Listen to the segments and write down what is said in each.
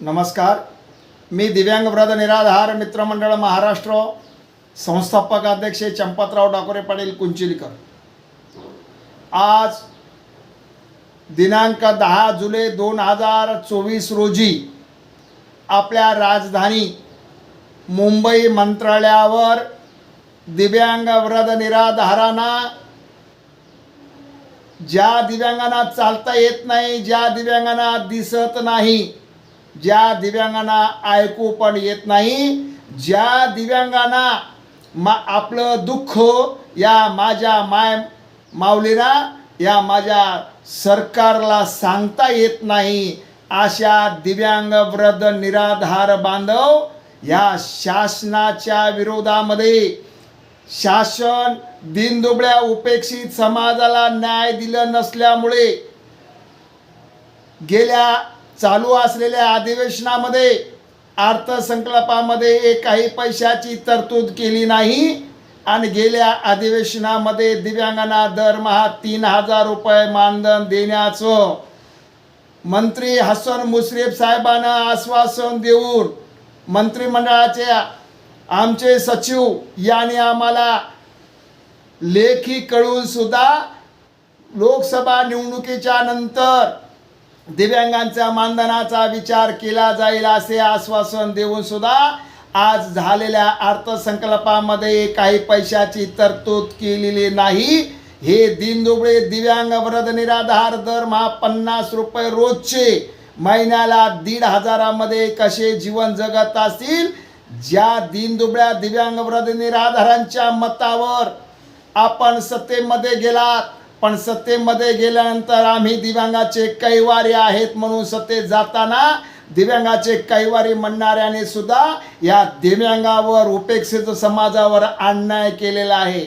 नमस्कार. मी दिव्यांग व्रत निराधार मित्रमंडळ महाराष्ट्र संस्थापक अध्यक्ष चंपतराव डाकोरे पाटील कुंचिलकर. आज दिनांक दहा जुलै दोन हजार चोवीस रोजी आपल्या राजधानी मुंबई मंत्रालयावर दिव्यांग व्रत निराधारांना ज्या दिव्यांगांना चालता येत नाही ज्या दिव्यांगांना दिसत नाही ज्या दिव्यांगांना ऐकू पण येत नाही ज्या दिव्यांगांना मा आपलं दुःख या माझ्या माय माऊलीला या माझ्या सरकारला सांगता येत नाही अशा दिव्यांग वृद्ध निराधार बांधव या शासनाच्या विरोधामध्ये शासन दिनदुबळ्या उपेक्षित समाजाला न्याय दिलं नसल्यामुळे गेल्या चालू असलेल्या अधिवेशनामध्ये अर्थसंकल्पामध्ये काही पैशाची तरतूद केली नाही आणि गेल्या अधिवेशनामध्ये दिव्यांगांना दरमहा तीन हजार रुपये मानधन देण्याचं मंत्री हसन मुश्रीफ साहेबांना आश्वासन देऊन मंत्रिमंडळाचे आमचे सचिव यांनी आम्हाला लेखी कळून सुद्धा लोकसभा निवडणुकीच्या नंतर दिव्यांगांच्या मानधनाचा विचार केला जाईल असे आश्वासन देऊन सुद्धा आज झालेल्या अर्थसंकल्पामध्ये काही पैशाची तरतूद केलेली नाही. हे दिनदुबळे दिव्यांग वृद्ध निराधार दरमहा पन्नास रुपये रोजचे. महिन्याला दीड हजारामध्ये कसे जीवन जगत असतील? ज्या दिनदुबळ्या दिव्यांग वृद्ध निराधारांच्या मतावर आपण सत्तेमध्ये गेलात पण सत्तेमध्ये गेल्यानंतर आम्ही दिव्यांगाचे कैवारी आहेत म्हणून सत्तेत जाताना दिव्यांगाचे कैवारी म्हणणाऱ्याने सुद्धा या दिव्यांगावर उपेक्षित समाजावर अन्याय केलेला आहे.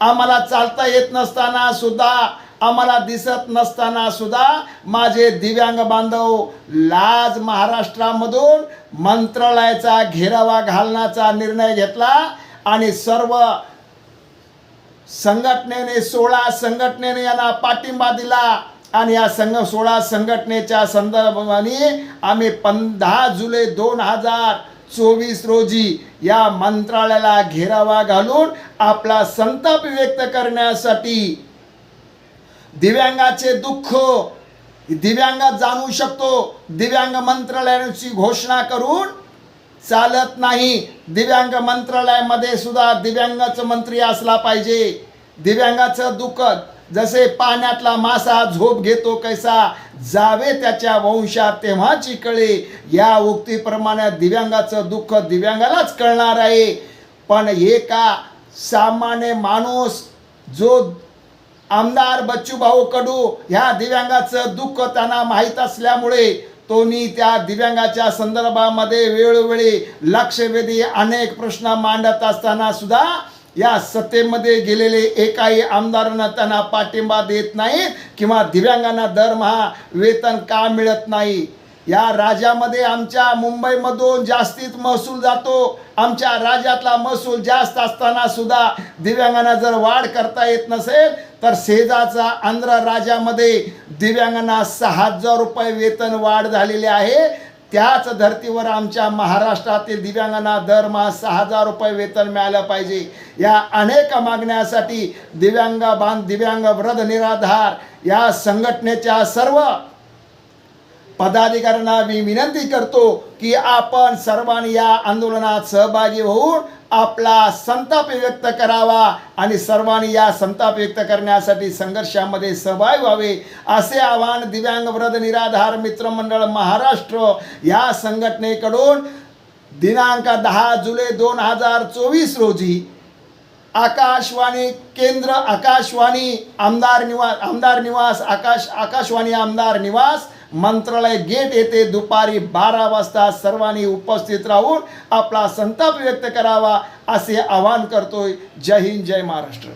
आम्हाला चालता येत नसताना सुद्धा आम्हाला दिसत नसताना सुद्धा माझे दिव्यांग बांधव लाज महाराष्ट्रामधून मंत्रालयाचा घेरावा घालण्याचा निर्णय घेतला आणि सर्व संघटनेने सोळा संघटनेने यांना पाठिंबा दिला आणि या संघ सोळा संघटनेच्या संदर्भाने आम्ही पं दहा जुलै दोन हजार चोवीस रोजी या मंत्रालयाला घेरावा घालून आपला संताप व्यक्त करण्यासाठी दिव्यांगाचे दुःख दिव्यांग जाणू शकतो दिव्यांग मंत्रालयाची घोषणा करून चालत नाही. दिव्यांग मंत्रालयामध्ये सुद्धा दिव्यांगाचं मंत्री असला पाहिजे. दिव्यांगाचं दुःख जसे पाण्यातला मासा झोप घेतो कैसा जावे त्याच्या वंशात तेव्हाची कळे. या उक्तीप्रमाणे दिव्यांगाचं दुःख दिव्यांगालाच कळणार आहे. पण एका सामान्य माणूस जो आमदार बच्चूभाऊ कडू ह्या दिव्यांगाचं दुःख त्यांना माहीत असल्यामुळे तोनी त्या दिव्यांगाच्या संदर्भामध्ये वेळोवेळी लक्षवेधी अनेक प्रश्न मांडत असताना सुद्धा या सत्तेमध्ये गेलेले एकाही आमदारांना त्यांना पाठिंबा देत नाहीत किंवा दिव्यांगांना दरमहा वेतन का मिळत नाही? या राज्यामध्ये आमच्या मुंबईमधून जास्तीत महसूल जातो. आमच्या राज्यातला महसूल जास्त असताना सुद्धा दिव्यांगांना जर वाढ करता येत नसेल तर शेजाचा आंध्र राज्यामध्ये दिव्यांगांना सहा हजार रुपये वेतन वाढ झालेली आहे. त्याच धर्तीवर आमच्या महाराष्ट्रातील दिव्यांगांना दरमहा सहा हजार रुपये वेतन मिळालं पाहिजे. या अनेक मागण्यासाठी दिव्यांग बांध दिव्यांग वृद्ध निराधार या संघटनेच्या सर्व पदाधिकाऱ्यांना मी विनंती करतो की आपण सर्वांनी या आंदोलनात सहभागी होऊन आपला संताप व्यक्त करावा आणि सर्वांनी या संताप व्यक्त करण्यासाठी संघर्षामध्ये सहभागी व्हावे असे आवाहन दिव्यांग व्रत निराधार मित्रमंडळ महाराष्ट्र या संघटनेकडून दिनांक दहा जुलै दोन हजार चोवीस रोजी आकाशवाणी केंद्र आकाशवाणी आमदार निवास आमदार निवास आकाश आकाशवाणी आमदार निवास मंत्रालय गेट येथे दुपारी बारा वाजता सर्वांनी उपस्थित राहून आपला संताप व्यक्त करावा असे आवाहन करतोय. जय हिंद जय महाराष्ट्र.